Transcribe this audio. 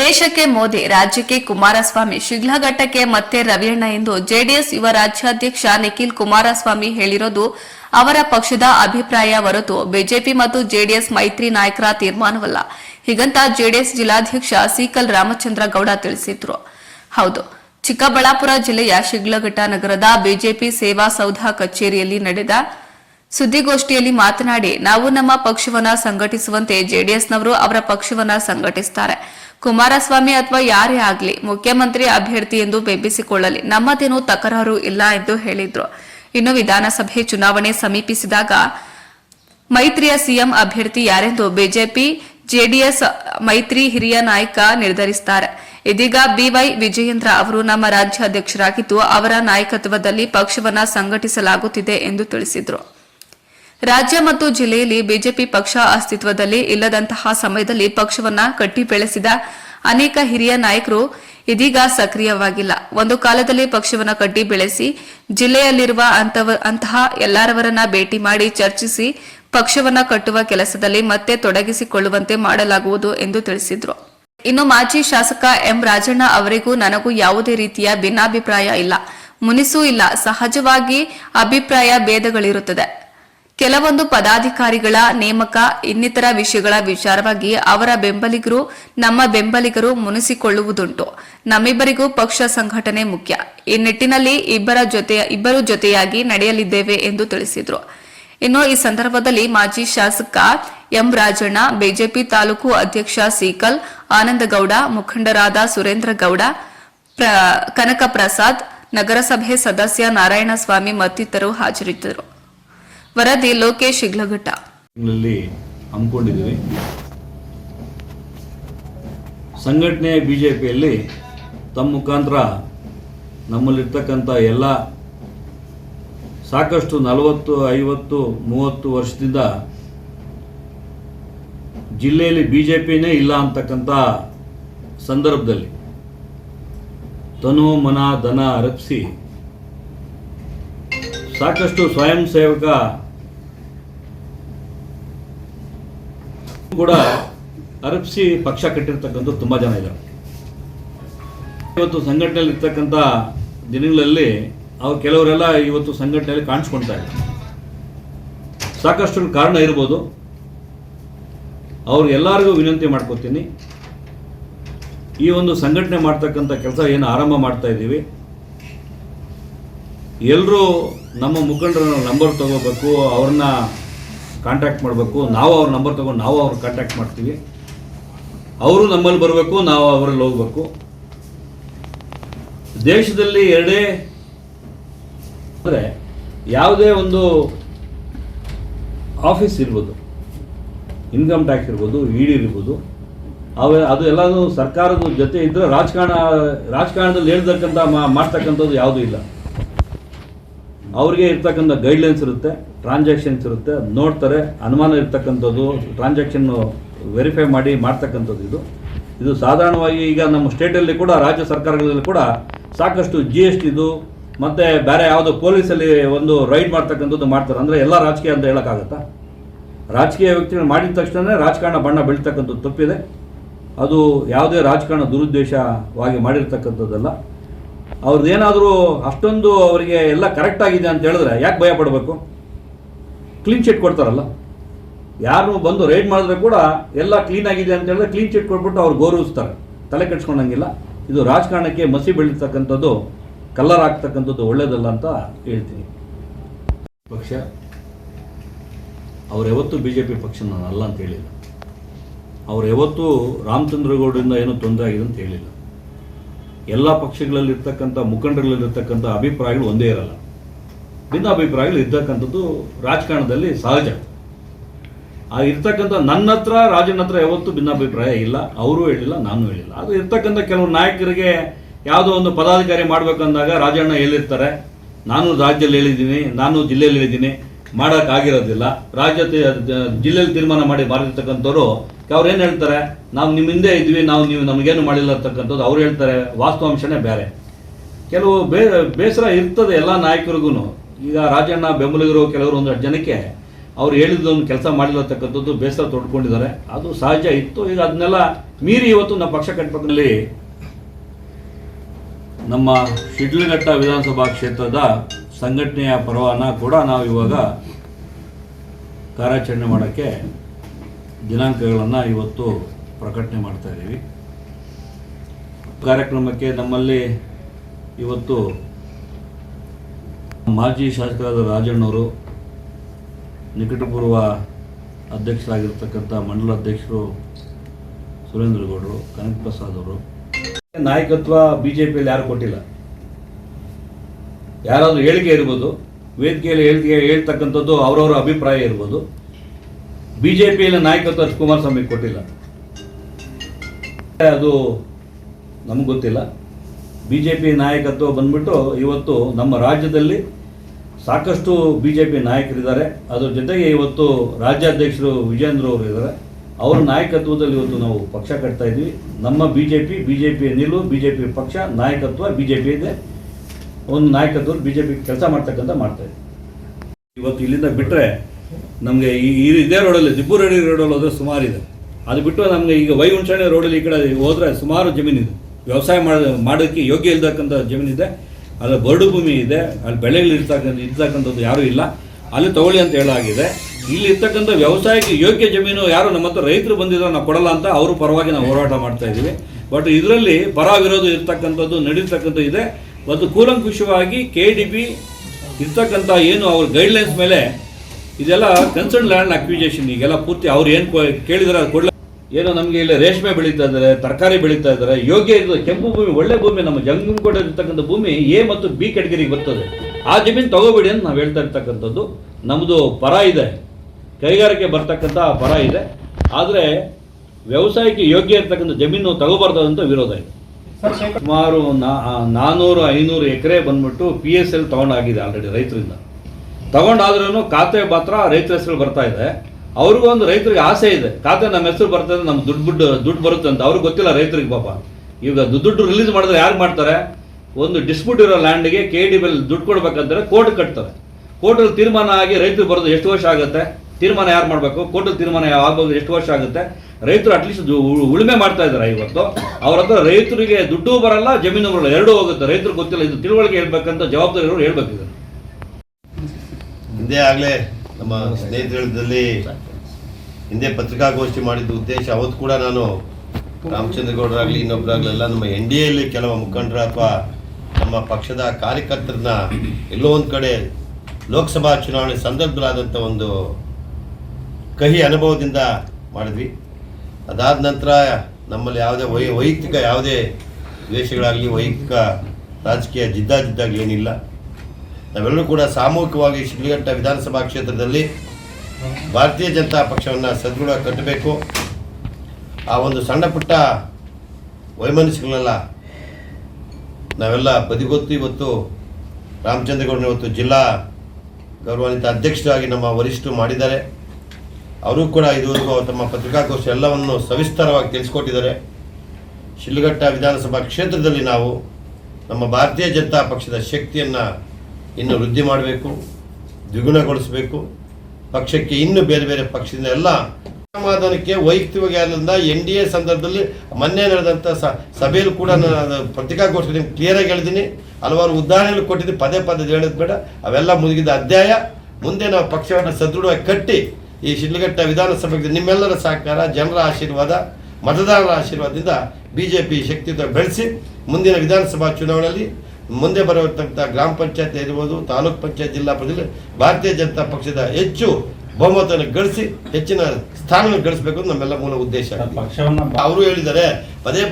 ದೇಶಕ್ಕೆ ಮೋದಿ, ರಾಜ್ಯಕ್ಕೆ ಕುಮಾರಸ್ವಾಮಿ, ಶಿಗ್ಲಾಘಟ್ಟಕ್ಕೆ ಮತ್ತೆ ರವಿಯಣ್ಣ ಎಂದು ಜೆಡಿಎಸ್ ಯುವ ರಾಜ್ಯಾಧ್ಯಕ್ಷ ನಿಖಿಲ್ ಕುಮಾರಸ್ವಾಮಿ ಹೇಳಿರೋದು ಅವರ ಪಕ್ಷದ ಅಭಿಪ್ರಾಯ ಹೊರತು ಬಿಜೆಪಿ ಮತ್ತು ಜೆಡಿಎಸ್ ಮೈತ್ರಿ ನಾಯಕರ ತೀರ್ಮಾನವಲ್ಲ. ಹೀಗಂತ ಜೆಡಿಎಸ್ ಜಿಲ್ಲಾಧ್ಯಕ್ಷ ಸಿಕಲ್ ರಾಮಚಂದ್ರ ಗೌಡ ತಿಳಿಸಿದ್ರು. ಹೌದು, ಚಿಕ್ಕಬಳ್ಳಾಪುರ ಜಿಲ್ಲೆಯ ಶಿಗ್ಲಘಟ್ಟ ನಗರದ ಬಿಜೆಪಿ ಸೇವಾ ಸೌಧ ಕಚೇರಿಯಲ್ಲಿ ನಡೆದ ಸುದ್ದಿಗೋಷ್ಠಿಯಲ್ಲಿ ಮಾತನಾಡಿ, ನಾವು ನಮ್ಮ ಪಕ್ಷವನ್ನ ಸಂಘಟಿಸುವಂತೆ ಜೆಡಿಎಸ್ನವರು ಅವರ ಪಕ್ಷವನ್ನ ಸಂಘಟಿಸುತ್ತಾರೆ ಕುಮಾರಸ್ವಾಮಿ ಅಥವಾ ಯಾರೇ ಆಗಲಿ ಮುಖ್ಯಮಂತ್ರಿ ಅಭ್ಯರ್ಥಿ ಎಂದು ಬೆಂಬಿಸಿಕೊಳ್ಳಲಿ. ನಮ್ಮದೇನೂ ತಕರಾರು ಇಲ್ಲ ಎಂದು ಹೇಳಿದ್ರು. ಇನ್ನು ವಿಧಾನಸಭೆ ಚುನಾವಣೆ ಸಮೀಪಿಸಿದಾಗ ಮೈತ್ರಿಯ ಸಿಎಂ ಅಭ್ಯರ್ಥಿ ಯಾರೆಂದು ಬಿಜೆಪಿ, ಜೆಡಿಎಸ್, ಮೈತ್ರಿ ಹಿರಿಯ ನಾಯಕ ನಿರ್ಧರಿಸುತ್ತಾರೆ ಇದೀಗ ಬಿವೈ ವಿಜಯೇಂದ್ರ ಅವರು ನಮ್ಮ ರಾಜ್ಯಾಧ್ಯಕ್ಷರಾಗಿದ್ದು ಅವರ ನಾಯಕತ್ವದಲ್ಲಿ ಪಕ್ಷವನ್ನು ಸಂಘಟಿಸಲಾಗುತ್ತಿದೆ ಎಂದು ತಿಳಿಸಿದರು. ರಾಜ್ಯ ಮತ್ತು ಜಿಲ್ಲೆಯಲ್ಲಿ ಬಿಜೆಪಿ ಪಕ್ಷ ಅಸ್ತಿತ್ವದಲ್ಲಿ ಇಲ್ಲದಂತಹ ಸಮಯದಲ್ಲಿ ಪಕ್ಷವನ್ನ ಕಟ್ಟಿ ಬೆಳೆಸಿದ ಅನೇಕ ಹಿರಿಯ ನಾಯಕರು ಇದೀಗ ಸಕ್ರಿಯವಾಗಿಲ್ಲ. ಒಂದು ಕಾಲದಲ್ಲಿ ಪಕ್ಷವನ್ನ ಕಟ್ಟಿ ಬೆಳೆಸಿ ಜಿಲ್ಲೆಯಲ್ಲಿರುವ ಅಂತಹ ಎಲ್ಲರವರನ್ನ ಭೇಟಿ ಮಾಡಿ ಚರ್ಚಿಸಿ ಪಕ್ಷವನ್ನ ಕಟ್ಟುವ ಕೆಲಸದಲ್ಲಿ ಮತ್ತೆ ತೊಡಗಿಸಿಕೊಳ್ಳುವಂತೆ ಮಾಡಲಾಗುವುದು ಎಂದು ತಿಳಿಸಿದರು. ಇನ್ನು ಮಾಜಿ ಶಾಸಕ ಎಂ ರಾಜಣ್ಣ ಅವರಿಗೂ ನನಗೂ ಯಾವುದೇ ರೀತಿಯ ಭಿನ್ನಾಭಿಪ್ರಾಯ ಇಲ್ಲ. ಮುನಿಸೂ ಇಲ್ಲ. ಸಹಜವಾಗಿ ಅಭಿಪ್ರಾಯ ಭೇದಗಳಿರುತ್ತದೆ. ಕೆಲವೊಂದು ಪದಾಧಿಕಾರಿಗಳ ನೇಮಕ, ಇನ್ನಿತರ ವಿಷಯಗಳ ವಿಚಾರವಾಗಿ ಅವರ ಬೆಂಬಲಿಗರು ನಮ್ಮ ಬೆಂಬಲಿಗರು ಮುನಿಸಿಕೊಳ್ಳುವುದುಂಟು. ನಮ್ಮಿಬ್ಬರಿಗೂ ಪಕ್ಷ ಸಂಘಟನೆ ಮುಖ್ಯ. ಈ ನಿಟ್ಟಿನಲ್ಲಿ ಇಬ್ಬರ ಜೊತೆ, ಇಬ್ಬರು ಜೊತೆಯಾಗಿ ನಡೆಯಲಿದ್ದೇವೆ ಎಂದು ತಿಳಿಸಿದರು. ಇನ್ನು ಈ ಸಂದರ್ಭದಲ್ಲಿ ಮಾಜಿ ಶಾಸಕ ಎಂ ರಾಜಣ್ಣ, ಬಿಜೆಪಿ ತಾಲೂಕು ಅಧ್ಯಕ್ಷ ಸೀಕಲ್, ಆನಂದಗೌಡ, ಮುಖಂಡರಾದ ಸುರೇಂದ್ರ ಗೌಡ ಕನಕ ಪ್ರಸಾದ್ ನಗರಸಭೆ ಸದಸ್ಯ ನಾರಾಯಣಸ್ವಾಮಿ ಮತ್ತಿತರರು ಹಾಜರಿದ್ದರು. ವರದಿ ಲೋಕೇಶ್ ಇಗ್ಲಘಟ್ಟ ಹಮ್ಮಿಕೊಂಡಿದ್ದೀವಿ. ಸಂಘಟನೆ ಬಿಜೆಪಿಯಲ್ಲಿ ತಮ್ಮ ಮುಖಾಂತರ ನಮ್ಮಲ್ಲಿರ್ತಕ್ಕಂಥ ಎಲ್ಲ ಸಾಕಷ್ಟು ನಲವತ್ತು, ಐವತ್ತು, ಮೂವತ್ತು ವರ್ಷದಿಂದ ಜಿಲ್ಲೆಯಲ್ಲಿ ಬಿ ಜೆ ಪಿನೇ ಇಲ್ಲ ಅಂತಕ್ಕಂಥ ಸಂದರ್ಭದಲ್ಲಿ ತನು, ಮನ, ಧನ ಅರಪಿಸಿ ಸಾಕಷ್ಟು ಸ್ವಯಂ ಸೇವಕ ಕೂಡ ಅರಪ್ಸಿ ಪಕ್ಷ ಕಟ್ಟಿರ್ತಕ್ಕಂಥ ತುಂಬ ಜನ ಇದ್ದಾರೆ. ಇವತ್ತು ಸಂಘಟನೆಯಲ್ಲಿ ಇರ್ತಕ್ಕಂಥ ದಿನಗಳಲ್ಲಿ ಅವ್ರು ಕೆಲವರೆಲ್ಲ ಇವತ್ತು ಸಂಘಟನೆಯಲ್ಲಿ ಕಾಣಿಸ್ಕೊಳ್ತಾ ಇದ್ದಾರೆ. ಸಾಕಷ್ಟು ಕಾರಣ ಇರ್ಬೋದು. ಅವ್ರು ಎಲ್ಲರಿಗೂ ವಿನಂತಿ ಮಾಡ್ಕೋತೀನಿ. ಈ ಒಂದು ಸಂಘಟನೆ ಮಾಡ್ತಕ್ಕಂಥ ಕೆಲಸ ಏನು ಆರಂಭ ಮಾಡ್ತಾ ಇದ್ದೀವಿ. ಎಲ್ಲರೂ ನಮ್ಮ ಮುಖಂಡರ ನಂಬರ್ ತಗೋಬೇಕು, ಅವ್ರನ್ನ ಕಾಂಟ್ಯಾಕ್ಟ್ ಮಾಡಬೇಕು. ನಾವು ಅವ್ರ ನಂಬರ್ ತಗೊಂಡು ನಾವು ಅವ್ರ ಕಾಂಟ್ಯಾಕ್ಟ್ ಮಾಡ್ತೀವಿ. ಅವರು ನಮ್ಮಲ್ಲಿ ಬರಬೇಕು, ನಾವು ಅವರಲ್ಲಿ ಹೋಗ್ಬೇಕು. ದೇಶದಲ್ಲಿ ಎರಡೇ ಅಂದರೆ ಯಾವುದೇ ಒಂದು ಆಫೀಸ್ ಇರ್ಬೋದು ಇನ್ಕಮ್ ಟ್ಯಾಕ್ಸ್ ಇರ್ಬೋದು ಇ ಡಿ ಇರ್ಬೋದು, ಅವ ಅದು ಎಲ್ಲನೂ ಸರ್ಕಾರದ ಜೊತೆ ಇದ್ದರೆ ರಾಜಕಾರಣ, ರಾಜಕಾರಣದಲ್ಲಿ ಹೇಳ್ತಕ್ಕಂಥ ಮಾಡ್ತಕ್ಕಂಥದ್ದು ಯಾವುದೂ ಇಲ್ಲ. ಅವ್ರಿಗೆ ಇರ್ತಕ್ಕಂಥ ಗೈಡ್ಲೈನ್ಸ್ ಇರುತ್ತೆ ಟ್ರಾನ್ಸಾಕ್ಷನ್ಸ್ ಇರುತ್ತೆ ನೋಡ್ತಾರೆ, ಅನುಮಾನ ಇರ್ತಕ್ಕಂಥದ್ದು ಟ್ರಾನ್ಸಾಕ್ಷನ್ ವೆರಿಫೈ ಮಾಡಿ ಮಾಡ್ತಕ್ಕಂಥದ್ದು ಇದು. ಇದು ಸಾಧಾರಣವಾಗಿ ಈಗ ನಮ್ಮ ಸ್ಟೇಟಲ್ಲಿ ಕೂಡ, ರಾಜ್ಯ ಸರ್ಕಾರಗಳಲ್ಲಿ ಕೂಡ ಸಾಕಷ್ಟು ಜಿ ಎಸ್ ಟಿದು ಮತ್ತು ಬೇರೆ ಯಾವುದೋ ಪೊಲೀಸಲ್ಲಿ ಒಂದು ರೈಡ್ ಮಾಡ್ತಕ್ಕಂಥದ್ದು ಮಾಡ್ತಾರೆ. ಅಂದರೆ ಎಲ್ಲ ರಾಜಕೀಯ ಅಂತ ಹೇಳೋಕ್ಕಾಗತ್ತಾ? ರಾಜಕೀಯ ವ್ಯಕ್ತಿಗಳು ಮಾಡಿದ ತಕ್ಷಣವೇ ರಾಜಕಾರಣ ಬಣ್ಣ ಬೆಳೀತಕ್ಕಂಥದ್ದು ತಪ್ಪಿದೆ. ಅದು ಯಾವುದೇ ರಾಜಕಾರಣ ದುರುದ್ದೇಶವಾಗಿ ಮಾಡಿರ್ತಕ್ಕಂಥದ್ದಲ್ಲ. ಅವ್ರದ್ದೇನಾದರೂ ಅಷ್ಟೊಂದು ಅವರಿಗೆ ಎಲ್ಲ ಕರೆಕ್ಟ್ ಆಗಿದೆ ಅಂತ ಹೇಳಿದ್ರೆ ಯಾಕೆ ಭಯ ಪಡಬೇಕು? ಕ್ಲೀನ್ ಚಿಟ್ ಕೊಡ್ತಾರಲ್ಲ. ಯಾರು ಬಂದು ರೈಡ್ ಮಾಡಿದ್ರೆ ಕೂಡ ಎಲ್ಲ ಕ್ಲೀನ್ ಆಗಿದೆ ಅಂತ ಹೇಳಿದ್ರೆ ಕ್ಲೀನ್ ಚಿಟ್ ಕೊಟ್ಬಿಟ್ಟು ಅವ್ರು ಗೌರವಿಸ್ತಾರೆ. ತಲೆ ಕೆಡ್ಸ್ಕೊಂಡಂಗಿಲ್ಲ. ಇದು ರಾಜಕಾರಣಕ್ಕೆ ಮಸಿ ಬೆಳೀತಕ್ಕಂಥದ್ದು, ಕಲ್ಲರ್ ಆಗ್ತಕ್ಕಂಥದ್ದು ಒಳ್ಳೇದಲ್ಲ ಅಂತ ಹೇಳ್ತೀನಿ. ಪಕ್ಷ, ಅವ್ರು ಯಾವತ್ತೂ ಬಿ ಜೆ ಪಿ ಪಕ್ಷ ನಾನು ಅಲ್ಲ ಅಂತ ಹೇಳಿಲ್ಲ. ಅವ್ರು ಯಾವತ್ತೂ ರಾಮಚಂದ್ರಗೌಡರಿಂದ ಏನೂ ತೊಂದರೆ ಆಗಿದೆ ಅಂತ ಹೇಳಿಲ್ಲ. ಎಲ್ಲ ಪಕ್ಷಗಳಲ್ಲಿರ್ತಕ್ಕಂಥ ಮುಖಂಡರಲ್ಲಿರ್ತಕ್ಕಂಥ ಅಭಿಪ್ರಾಯಗಳು ಒಂದೇ ಇರಲ್ಲ. ಭಿನ್ನಾಭಿಪ್ರಾಯಗಳು ಇರ್ತಕ್ಕಂಥದ್ದು ರಾಜಕಾರಣದಲ್ಲಿ ಸಹಜ. ಆ ಇರ್ತಕ್ಕಂಥ ನನ್ನ ಹತ್ರ, ರಾಜನ ಹತ್ರ ಯಾವತ್ತೂ ಭಿನ್ನಾಭಿಪ್ರಾಯ ಇಲ್ಲ. ಅವರು ಹೇಳಿಲ್ಲ, ನಾನು ಹೇಳಿಲ್ಲ. ಅದು ಇರ್ತಕ್ಕಂಥ ಕೆಲವು ನಾಯಕರಿಗೆ ಯಾವುದೋ ಒಂದು ಪದಾಧಿಕಾರಿ ಮಾಡಬೇಕಂದಾಗ ರಾಜಣ್ಣ ಹೇಳಿರ್ತಾರೆ. ನಾನು ರಾಜ್ಯದಲ್ಲಿ ಹೇಳಿದ್ದೀನಿ, ನಾನು ಜಿಲ್ಲೆಯಲ್ಲಿ ಹೇಳಿದ್ದೀನಿ. ಮಾಡೋಕ್ಕಾಗಿರೋದಿಲ್ಲ. ರಾಜ್ಯ ಜಿಲ್ಲೆಯಲ್ಲಿ ತೀರ್ಮಾನ ಮಾಡಿ ಮಾಡಿರ್ತಕ್ಕಂಥವ್ರು, ಅವ್ರು ಏನು ಹೇಳ್ತಾರೆ? ನಾವು ನಿಮ್ಮ ಹಿಂದೆ ಇದ್ವಿ, ನಾವು ನೀವು ನಮಗೇನು ಮಾಡಿಲ್ಲ ಅಂತಕ್ಕಂಥದ್ದು ಅವ್ರು ಹೇಳ್ತಾರೆ ವಾಸ್ತವಾಂಶನೇ ಬೇರೆ. ಕೆಲವು ಬೇಸರ ಇರ್ತದೆ ಎಲ್ಲ ನಾಯಕರಿಗೂ ಈಗ ರಾಜಣ್ಣ, ಬೆಂಬಲಿಗರು ಕೆಲವರು ಒಂದು ಜನಕ್ಕೆ ಅವ್ರು ಹೇಳಿದ್ದೊಂದು ಕೆಲಸ ಮಾಡಿಲ್ಲತಕ್ಕಂಥದ್ದು ಬೇಸರ ತೊಡ್ಕೊಂಡಿದ್ದಾರೆ. ಅದು ಸಹಜ ಇತ್ತು. ಈಗ ಅದನ್ನೆಲ್ಲ ಮೀರಿ ಇವತ್ತು ನಮ್ಮ ಪಕ್ಷ ಕಟ್ಟಪಕ್ಕದಲ್ಲಿ ನಮ್ಮ ಶಿಡ್ಲಘಟ್ಟ ವಿಧಾನಸಭಾ ಕ್ಷೇತ್ರದ ಸಂಘಟನೆಯ ಪರವಾನ ಕೂಡ ನಾವು ಇವಾಗ ಕಾರ್ಯಾಚರಣೆ ಮಾಡೋಕ್ಕೆ ದಿನಾಂಕಗಳನ್ನು ಇವತ್ತು ಪ್ರಕಟಣೆ ಮಾಡ್ತಾ ಇದ್ದೀವಿ. ಕಾರ್ಯಕ್ರಮಕ್ಕೆ ನಮ್ಮಲ್ಲಿ ಇವತ್ತು ಮಾಜಿ ಶಾಸಕರಾದ ರಾಜಣ್ಣವರು ನಿಕಟಪೂರ್ವ ಅಧ್ಯಕ್ಷರಾಗಿರ್ತಕ್ಕಂಥ ಮಂಡಲ ಅಧ್ಯಕ್ಷರು ಸುರೇಂದ್ರ ಗೌಡರು ಕನಕ ಪ್ರಸಾದ್ ಅವರು. ನಾಯಕತ್ವ ಬಿ ಜೆ ಪಿಯಲ್ಲಿ ಯಾರು ಕೊಟ್ಟಿಲ್ಲ. ಯಾರಾದರೂ ಹೇಳಿಕೆ ಇರ್ಬೋದು, ವೇದಿಕೆಯಲ್ಲಿ ಹೇಳಿಕೆ ಹೇಳ್ತಕ್ಕಂಥದ್ದು ಅವರವರ ಅಭಿಪ್ರಾಯ ಇರ್ಬೋದು. ಬಿ ಜೆ ಪಿಯಲ್ಲಿ ನಾಯಕತ್ವ ಕುಮಾರಸ್ವಾಮಿ ಕೊಟ್ಟಿಲ್ಲ. ಅದು ನಮಗೆ ಗೊತ್ತಿಲ್ಲ. ಬಿ ಜೆ ಪಿ ನಾಯಕತ್ವ ಬಂದ್ಬಿಟ್ಟು ಇವತ್ತು ನಮ್ಮ ರಾಜ್ಯದಲ್ಲಿ ಸಾಕಷ್ಟು ಬಿ ಜೆ ಪಿ ನಾಯಕರಿದ್ದಾರೆ. ಅದ್ರ ಜೊತೆಗೆ ಇವತ್ತು ರಾಜ್ಯಾಧ್ಯಕ್ಷರು ವಿಜೇಂದ್ರ ಅವರು ಇದ್ದಾರೆ. ಅವರ ನಾಯಕತ್ವದಲ್ಲಿ ಇವತ್ತು ನಾವು ಪಕ್ಷ ಕಟ್ತಾ ಇದ್ದೀವಿ ನಮ್ಮ B J P B J P ನಿಲುವು ಬಿ ಜೆ ಪಿ ಪಕ್ಷ, ನಾಯಕತ್ವ ಬಿ ಜೆ ಪಿ ಇದೆ. ಒಂದು ನಾಯಕತ್ವದಲ್ಲಿ ಬಿ ಜೆ ಪಿ ಕೆಲಸ ಮಾಡ್ತಕ್ಕಂಥ ಮಾಡ್ತಾ ಇದೆ. ಇವತ್ತು ಇಲ್ಲಿಂದ ಬಿಟ್ಟರೆ ನಮಗೆ ಈ ಇದೇ ರೋಡಲ್ಲಿ ದಿಬ್ಬೂರಡಿ ರೋಡಲ್ಲಿ ಹೋದರೆ ಸುಮಾರು ಇದೆ. ಅದು ಬಿಟ್ಟು ನಮಗೆ ಈಗ ವೈ ಹುಣಸಣೆ ರೋಡಲ್ಲಿ ಈ ಕಡೆ ಹೋದರೆ ಸುಮಾರು ಜಮೀನಿದೆ ವ್ಯವಸಾಯ ಮಾಡಿ ಮಾಡೋಕ್ಕೆ ಯೋಗ್ಯ ಇಲ್ದಕ್ಕಂಥ ಜಮೀನಿದೆ ಅಲ್ಲಿ ಬರಡು ಭೂಮಿ ಇದೆ. ಅಲ್ಲಿ ಬೆಳೆಗಳು ಇರ್ತಕ್ಕಂಥ, ಇರ್ತಕ್ಕಂಥದ್ದು ಯಾರೂ ಇಲ್ಲ. ಅಲ್ಲಿ ತಗೊಳ್ಳಿ ಅಂತ ಹೇಳಾಗಿದೆ ಇಲ್ಲಿ ಇರ್ತಕ್ಕಂಥ ವ್ಯವಸಾಯಕ್ಕೆ ಯೋಗ್ಯ ಜಮೀನು ಯಾರು ನಮ್ಮ ಹತ್ರ ರೈತರು ಬಂದಿದ್ರೆ ನಾವು ಕೊಡಲ್ಲ ಅಂತ ಅವರು ಪರವಾಗಿ ನಾವು ಹೋರಾಟ ಮಾಡ್ತಾ ಇದ್ದೀವಿ ಬಟ್ ಇದರಲ್ಲಿ ಪರ ವಿರೋಧ ಇರ್ತಕ್ಕಂಥದ್ದು ನಡೀತಕ್ಕಂಥ ಇದೆ. ಮತ್ತು ಕೂಲಂಕುಷವಾಗಿ ಕೆ ಡಿ ಬಿ ಇರ್ತಕ್ಕಂಥ ಏನು ಅವ್ರ ಗೈಡ್ಲೈನ್ಸ್ ಮೇಲೆ ಇದೆಲ್ಲ ಕನ್ಸರ್ನ್ ಲ್ಯಾಂಡ್ ಅಕ್ವಿಜೇಷನ್ ಈಗೆಲ್ಲ ಪೂರ್ತಿ ಅವ್ರು ಏನು ಕೇಳಿದ್ರೆ ಅದು ಕೊಡ್ಲ ಏನೋ ನಮಗೆ ಇಲ್ಲಿ ರೇಷ್ಮೆ ಬೆಳೀತಾ ಇದ್ದಾರೆ ತರಕಾರಿ ಬೆಳೀತಾ ಇದ್ದಾರೆ ಯೋಗ್ಯ ಇದು ಕೆಂಪು ಭೂಮಿ, ಒಳ್ಳೆ ಭೂಮಿ, ನಮ್ಮ ಜಂಗಮಕೋಟೆ ಇರ್ತಕ್ಕಂಥ ಭೂಮಿ ಎ ಮತ್ತು ಬಿ ಕೆಟಗರಿಗೆ ಬರ್ತದೆ. ಆ ಜಮೀನು ತಗೋಬೇಡಿ ಅಂತ ನಾವು ಹೇಳ್ತಾ ಇರ್ತಕ್ಕಂಥದ್ದು. ನಮ್ಮದು ಪರ ಇದೆ. ಕೈಗಾರಿಕೆ ಬರ್ತಕ್ಕಂಥ ಪರ ಇದೆ. ಆದರೆ ವ್ಯವಸಾಯಕ್ಕೆ ಯೋಗ್ಯ ಇರ್ತಕ್ಕಂಥ ಜಮೀನು ತಗೋಬಾರ್ದು ಅಂತ ವಿರೋಧ ಇದೆ. ಸುಮಾರು ನಾ- ನಾನ್ನೂರು ಐನೂರು ಎಕರೆ ಬಂದ್ಬಿಟ್ಟು ಪಿ ಎಸ್ ಎಲ್ ತಗೊಂಡಾಗಿದೆ ಆಲ್ರೆಡಿ ರೈತರಿಂದ. ತಗೊಂಡಾದ್ರೂ ಖಾತೆ ಮಾತ್ರ ರೈತರ ಹೆಸರು ಬರ್ತಾ ಇದೆ. ಅವ್ರಿಗೂ ಒಂದು ರೈತರಿಗೆ ಆಸೆ ಇದೆ. ಖಾತೆ ನಮ್ಮ ಹೆಸರು ಬರ್ತದೆ ನಮ್ಮ ದುಡ್ಡು ದುಡ್ಡು ದುಡ್ಡು ಬರುತ್ತೆ ಅಂತ. ಅವ್ರಿಗೆ ಗೊತ್ತಿಲ್ಲ ರೈತರಿಗೆ ಪಾಪ. ಈಗ ದುಡ್ಡು ರಿಲೀಸ್ ಮಾಡಿದ್ರೆ ಯಾರು ಮಾಡ್ತಾರೆ? ಒಂದು ಡಿಸ್ಪ್ಯೂಟ್ ಇರೋ ಲ್ಯಾಂಡ್ಗೆ ಕೆ ಡಿ ಬೆಲ್ ದುಡ್ಡು ಕೊಡ್ಬೇಕಂದ್ರೆ ಕೋರ್ಟ್ ಕಟ್ತಾರೆ. ಕೋರ್ಟಲ್ಲಿ ತೀರ್ಮಾನ ಆಗಿ ರೈತರು ಬರೋದು ಎಷ್ಟು ವರ್ಷ ಆಗುತ್ತೆ? ತೀರ್ಮಾನ ಯಾರು ಮಾಡಬೇಕು? ಕೋರ್ಟಲ್ಲಿ ತೀರ್ಮಾನ ಆಗ್ಬೋದು, ಎಷ್ಟು ವರ್ಷ ಆಗುತ್ತೆ? ರೈತರು ಅಟ್ಲೀಸ್ಟ್ ಉಳುಮೆ ಮಾಡ್ತಾ ಇದ್ದಾರೆ ಇವತ್ತು. ಅವ್ರ ಹತ್ರ ರೈತರಿಗೆ ದುಡ್ಡು ಬರಲ್ಲ, ಜಮೀನು ಬರಲ್ಲ, ಎರಡೂ ಹೋಗುತ್ತೆ. ರೈತರು ಗೊತ್ತಿಲ್ಲ, ಇದು ತಿಳುವಳಿಕೆ ಹೇಳ್ಬೇಕಂತ ಜವಾಬ್ದಾರಿ ಇರೋರು ಹೇಳ್ಬೇಕು ಇದನ್ನು. ಹಿಂದೆ ಆಗಲೇ ನಮ್ಮ ಸ್ನೇಹಿತರಲ್ಲಿ ಹಿಂದೆ ಪತ್ರಿಕಾಗೋಷ್ಠಿ ಮಾಡಿದ್ದ ಉದ್ದೇಶ, ಅವತ್ತು ಕೂಡ ನಾನು ರಾಮಚಂದ್ರಗೌಡರಾಗಲಿ ಇನ್ನೊಬ್ಬರಾಗಲೆಲ್ಲ ನಮ್ಮ ಎನ್ ಡಿ ಎಲ್ಲಿ ಕೆಲವು ಮುಖಂಡರ ಅಥವಾ ನಮ್ಮ ಪಕ್ಷದ ಕಾರ್ಯಕರ್ತರನ್ನ ಎಲ್ಲೋ ಒಂದು ಕಡೆ ಲೋಕಸಭಾ ಚುನಾವಣೆ ಸಂದರ್ಭದಲ್ಲಾದಂಥ ಒಂದು ಕಹಿ ಅನುಭವದಿಂದ ಮಾಡಿದ್ವಿ. ಅದಾದ ನಂತರ ನಮ್ಮಲ್ಲಿ ಯಾವುದೇ ವೈ, ವೈಯಕ್ತಿಕ ಯಾವುದೇ ದ್ವೇಷಗಳಾಗಲಿ, ವೈಯಕ್ತಿಕ ರಾಜಕೀಯ ಜಿದ್ದಾಜಿದ್ದಾಗಲಿ ಏನಿಲ್ಲ. ನಾವೆಲ್ಲರೂ ಕೂಡ ಸಾಮೂಹಿಕವಾಗಿ ಶಿಡ್ಲಘಟ್ಟ ವಿಧಾನಸಭಾ ಕ್ಷೇತ್ರದಲ್ಲಿ ಭಾರತೀಯ ಜನತಾ ಪಕ್ಷವನ್ನು ಸದೃಢ ಕಟ್ಟಬೇಕು. ಆ ಒಂದು ಸಣ್ಣ ಪುಟ್ಟ ವೈಮನಸ್ಸುಗಳನ್ನೆಲ್ಲ ನಾವೆಲ್ಲ ಬದಿಗೊತ್ತು ಇವತ್ತು ರಾಮಚಂದ್ರಗೌಡ ಇವತ್ತು ಜಿಲ್ಲಾ ಗೌರವಾನ್ವಿತ ಅಧ್ಯಕ್ಷರಾಗಿ ನಮ್ಮ ವರಿಷ್ಠರು ಮಾಡಿದ್ದಾರೆ. ಅವರು ಕೂಡ ಇದುವರೆಗೂ ತಮ್ಮ ಪತ್ರಿಕಾಗೋಷ್ಠಿ ಎಲ್ಲವನ್ನು ಸವಿಸ್ತಾರವಾಗಿ ತಿಳಿಸ್ಕೊಟ್ಟಿದ್ದಾರೆ. ಶಿಲ್ಘಟ್ಟ ವಿಧಾನಸಭಾ ಕ್ಷೇತ್ರದಲ್ಲಿ ನಾವು ನಮ್ಮ ಭಾರತೀಯ ಜನತಾ ಪಕ್ಷದ ಶಕ್ತಿಯನ್ನು ಇನ್ನು ವೃದ್ಧಿ ಮಾಡಬೇಕು, ದ್ವಿಗುಣಗೊಳಿಸಬೇಕು. ಪಕ್ಷಕ್ಕೆ ಇನ್ನು ಬೇರೆ ಬೇರೆ ಪಕ್ಷದಿಂದ ಎಲ್ಲ ಸಮಾಧಾನಕ್ಕೆ ವೈಯಕ್ತಿಕವಾಗಿ ಆದ್ದರಿಂದ ಎನ್ ಡಿ ಎ ಸಂದರ್ಭದಲ್ಲಿ ಮೊನ್ನೆ ನಡೆದಂಥ ಸ, ಸಭೆಯಲ್ಲೂ ಕೂಡ ನಾನು ಪತ್ರಿಕಾಗೋಷ್ಠಿ ನಿಮ್ಗೆ ಕ್ಲಿಯರಾಗಿ ಹೇಳಿದ್ದೀನಿ. ಹಲವಾರು ಉದಾಹರಣೆಗಳು ಕೊಟ್ಟಿದ್ದೀನಿ. ಪದೇ ಪದೇ ಹೇಳೋದು ಬೇಡ. ಅವೆಲ್ಲ ಮುಗಿದ ಅಧ್ಯಾಯ. ಮುಂದೆ ನಾವು ಪಕ್ಷವನ್ನು ಸದೃಢವಾಗಿ ಕಟ್ಟಿ ಈ ಶಿಡ್ಲಘಟ್ಟ ವಿಧಾನಸಭೆಗೆ ನಿಮ್ಮೆಲ್ಲರ ಸಹಕಾರ ಜನರ ಆಶೀರ್ವಾದ ಮತದಾರರ ಆಶೀರ್ವಾದದಿಂದ ಬಿ ಜೆ ಪಿ ಶಕ್ತಿಯುತ ಬೆಳೆಸಿ ಮುಂದಿನ ವಿಧಾನಸಭಾ ಚುನಾವಣೆಯಲ್ಲಿ ಮುಂದೆ ಬರತಕ್ಕಂಥ ಗ್ರಾಮ ಪಂಚಾಯತ್ ಇರ್ಬೋದು ತಾಲೂಕ್ ಪಂಚಾಯತ್ ಜಿಲ್ಲಾ ಪಂಚಾಯತ್ ಭಾರತೀಯ ಜನತಾ ಪಕ್ಷದ ಹೆಚ್ಚು ಬಹುಮತವನ್ನು ಗಳಿಸಿ ಹೆಚ್ಚಿನ ಸ್ಥಾನವನ್ನು ಗಳಿಸಬೇಕು ನಮ್ಮೆಲ್ಲ ಮೂಲ ಉದ್ದೇಶ. ಅವರು ಹೇಳಿದ್ದಾರೆ ಪದೇ